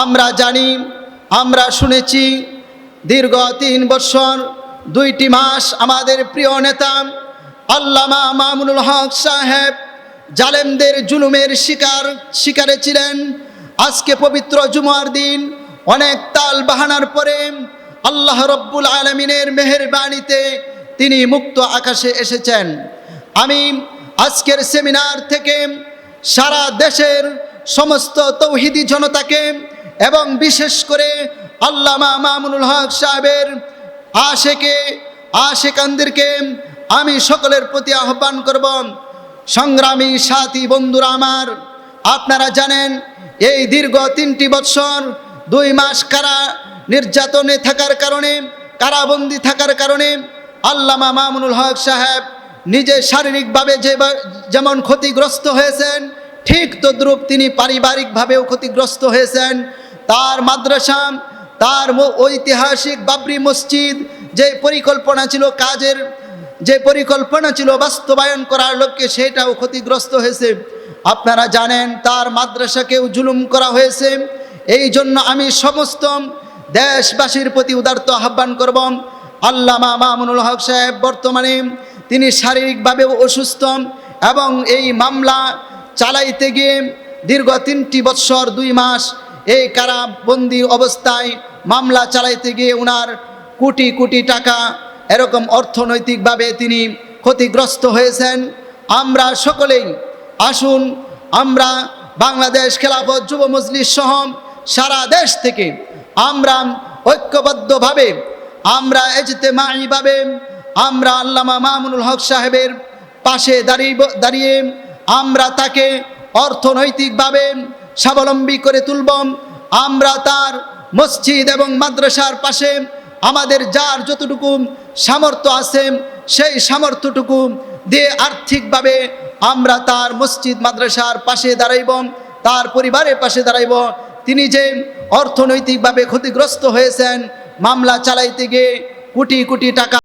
আমরা জানি, আমরা শুনেছি, দীর্ঘ তিন বছর দুইটি মাস আমাদের প্রিয় নেতা, আল্লামা মামুনুল হক সাহেব জালেমদের জুলুমের শিকার, শিকারে ছিলেন। আজকে পবিত্র জুমার দিন, অনেক তাল বাহানার পরে আল্লাহ রব্বুল আলমিনের মেহেরবাণীতে তিনি মুক্ত আকাশে এসেছেন। আমি আজকের সেমিনার থেকে সারা দেশের সমস্ত তৌহিদি জনতাকে এবং বিশেষ করে আল্লামা মামুনুল হক সাহেবের আশেকে, আশেকানদেরকে আমি সকলের প্রতি আহ্বান করব। সংগ্রামী সাথী বন্ধুরা আমার, আপনারা জানেন এই দীর্ঘ তিনটি বৎসর দুই মাস কারা নির্যাতনে থাকার কারণে, কারাবন্দি থাকার কারণে আল্লামা মামুনুল হক সাহেব নিজে শারীরিকভাবে যে যেমন ক্ষতিগ্রস্ত হয়েছেন, ঠিক তদ্রূপ তিনি পারিবারিকভাবেও ক্ষতিগ্রস্ত হয়েছেন। তার মাদ্রাসা, তার ঐতিহাসিক বাবরি মসজিদ, যে পরিকল্পনা ছিল কাজের, যে পরিকল্পনা ছিল বাস্তবায়ন করার লক্ষ্যে সেটাও ক্ষতিগ্রস্ত হয়েছে। আপনারা জানেন, তার মাদ্রাসাকেও জুলুম করা হয়েছে। এই জন্য আমি সমস্ত দেশবাসীর প্রতি উদার্ত আহ্বান করব। আল্লামা মামুনুল হক সাহেব বর্তমানে তিনি শারীরিকভাবেও অসুস্থ এবং এই মামলা চালাইতে গিয়ে দীর্ঘ তিনটি বৎসর দুই মাস এই কারাবন্দি অবস্থায় মামলা চালাইতে গিয়ে উনার কোটি কোটি টাকা এরকম অর্থনৈতিকভাবে তিনি ক্ষতিগ্রস্ত হয়েছেন। আমরা সকলেই আসুন, আমরা বাংলাদেশ খেলাফত যুব মজলিস সহ সারা দেশ থেকে আমরা ঐক্যবদ্ধভাবে, আমরা এজতেমাইভাবে আমরা আল্লামা মামুনুল হক সাহেবের পাশে দাঁড়িয়ে দাঁড়িয়ে আমরা তাকে অর্থনৈতিকভাবে স্বাবলম্বী করে তুলব আমরা তার মসজিদ এবং মাদ্রাসার পাশে আমাদের যার যতটুকু সামর্থ্য আছে, সেই সামর্থ্যটুকু দিয়ে আর্থিকভাবে আমরা তার মসজিদ, মাদ্রাসার পাশে দাঁড়াইব তার পরিবারের পাশে দাঁড়াইব তিনি যে অর্থনৈতিকভাবে ক্ষতিগ্রস্ত হয়েছেন, মামলা চালাইতে গিয়ে কোটি কোটি টাকা